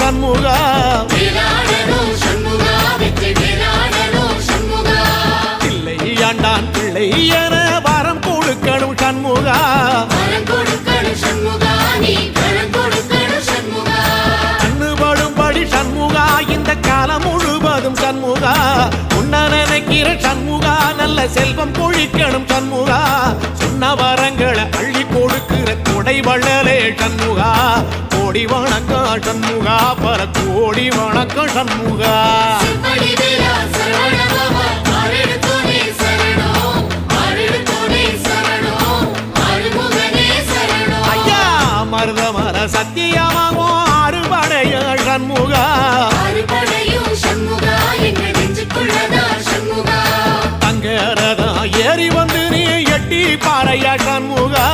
சண்முகா. வெற்றி வேலாடனும் சண்முகா. பிள்ளை ஆண்டான் பிள்ளை என வரம் கொடுக்கணும் சண்முகா. கண்ணுபடும்படி சண்முகா இந்த காலம் முழுவதும் சண்முகா. உன்ன நினைக்கிற சண்முகா நல்ல செல்வம் பொழிக்கணும் சண்முகா. சொன்ன கோடி வணக்கம் சண்முகா பல கோடி வணக்கம் சண்முகா. மருதமர சத்தியமாகும் அறுபடைய சண்முகா. தங்கரதா ஏறி வந்து நீ எட்டி பாறையா சண்முகா.